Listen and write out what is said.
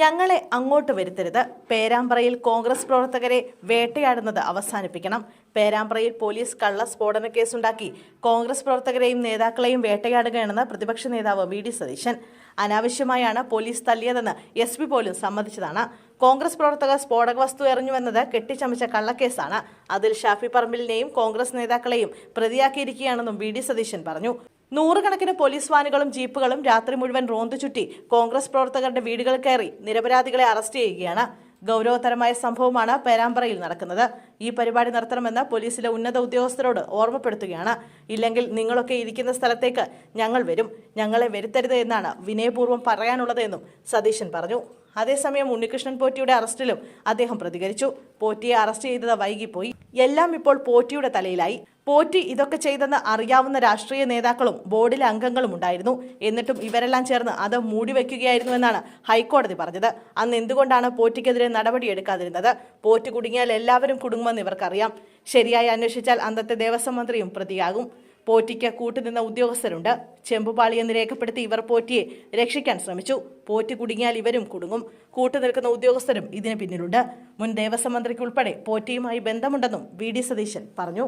ഞങ്ങളെ അങ്ങോട്ട് വരുത്തരുത്. പേരാമ്പ്രയിൽ കോൺഗ്രസ് പ്രവർത്തകരെ വേട്ടയാടുന്നത് അവസാനിപ്പിക്കണം. പേരാമ്പ്രയിൽ പോലീസ് കള്ള സ്ഫോടന കേസുണ്ടാക്കി. കോൺഗ്രസ് പ്രവർത്തകരെയും നേതാക്കളെയും വേട്ടയാടുകയാണെന്ന് പ്രതിപക്ഷ നേതാവ് വി ഡി സതീശൻ. അനാവശ്യമായാണ് പോലീസ് തല്ലിയതെന്ന് എസ് പി പോലും സമ്മതിച്ചതാണ്. കോൺഗ്രസ് പ്രവർത്തകർ സ്ഫോടക വസ്തു എറിഞ്ഞുവെന്നത് കെട്ടിച്ചമച്ച കള്ളക്കേസാണ്. അതിൽ ഷാഫി പറമ്പിലിനെയും കോൺഗ്രസ് നേതാക്കളെയും പ്രതിയാക്കിയിരിക്കുകയാണെന്നും വി ഡി സതീശൻ പറഞ്ഞു. നൂറുകണക്കിന് പോലീസ് വാനുകളും ജീപ്പുകളും രാത്രി മുഴുവൻ റോന്തു ചുറ്റി കോൺഗ്രസ് പ്രവർത്തകരുടെ വീടുകൾ കയറി നിരപരാധികളെ അറസ്റ്റ് ചെയ്യുകയാണ്. ഗൗരവതരമായ സംഭവമാണ് പേരാമ്പ്രയിൽ നടക്കുന്നത്. ഈ പരിപാടി നടത്തണമെന്ന് പോലീസിലെ ഉന്നത ഉദ്യോഗസ്ഥരോട് ഓർമ്മപ്പെടുത്തുകയാണ്. ഇല്ലെങ്കിൽ നിങ്ങളൊക്കെ ഇരിക്കുന്ന സ്ഥലത്തേക്ക് ഞങ്ങൾ വരും. ഞങ്ങളെ വരുത്തരുത് എന്നാണ് വിനയപൂർവം പറയാനുള്ളതെന്നും സതീശൻ പറഞ്ഞു. അതേസമയം ഉണ്ണികൃഷ്ണൻ പോറ്റിയുടെ അറസ്റ്റിലും അദ്ദേഹം പ്രതികരിച്ചു. പോറ്റിയെ അറസ്റ്റ് ചെയ്തത് വൈകിപ്പോയി. എല്ലാം ഇപ്പോൾ പോറ്റിയുടെ തലയിലായി. പോറ്റി ഇതൊക്കെ ചെയ്തെന്ന് അറിയാവുന്ന രാഷ്ട്രീയ നേതാക്കളും ബോർഡിലെ അംഗങ്ങളും ഉണ്ടായിരുന്നു. എന്നിട്ടും ഇവരെല്ലാം ചേർന്ന് അത് മൂടിവെക്കുകയായിരുന്നു എന്നാണ് ഹൈക്കോടതി പറഞ്ഞത്. അന്ന് എന്തുകൊണ്ടാണ് പോറ്റിക്കെതിരെ നടപടിയെടുക്കാതിരുന്നത് പോറ്റി കുടുങ്ങിയാൽ എല്ലാവരും കുടുങ്ങുമെന്ന് ഇവർക്കറിയാം. ശരിയായി അന്വേഷിച്ചാൽ അന്നത്തെ ദേവസ്വം മന്ത്രിയും പ്രതിയാകും. പോറ്റിക്ക് കൂട്ടുനിന്ന ഉദ്യോഗസ്ഥരുണ്ട്. ചെമ്പുപാളി എന്ന് രേഖപ്പെടുത്തി ഇവർ പോറ്റിയെ രക്ഷിക്കാൻ ശ്രമിച്ചു. പോറ്റി കുടുങ്ങിയാൽ ഇവരും കുടുങ്ങും. കൂട്ടു നിൽക്കുന്ന ഉദ്യോഗസ്ഥരും ഇതിന് പിന്നിലുണ്ട്. മുൻ ദേവസ്വം മന്ത്രിക്കുൾപ്പെടെ പോറ്റിയുമായി ബന്ധമുണ്ടെന്നും വി ഡി സതീശൻ പറഞ്ഞു.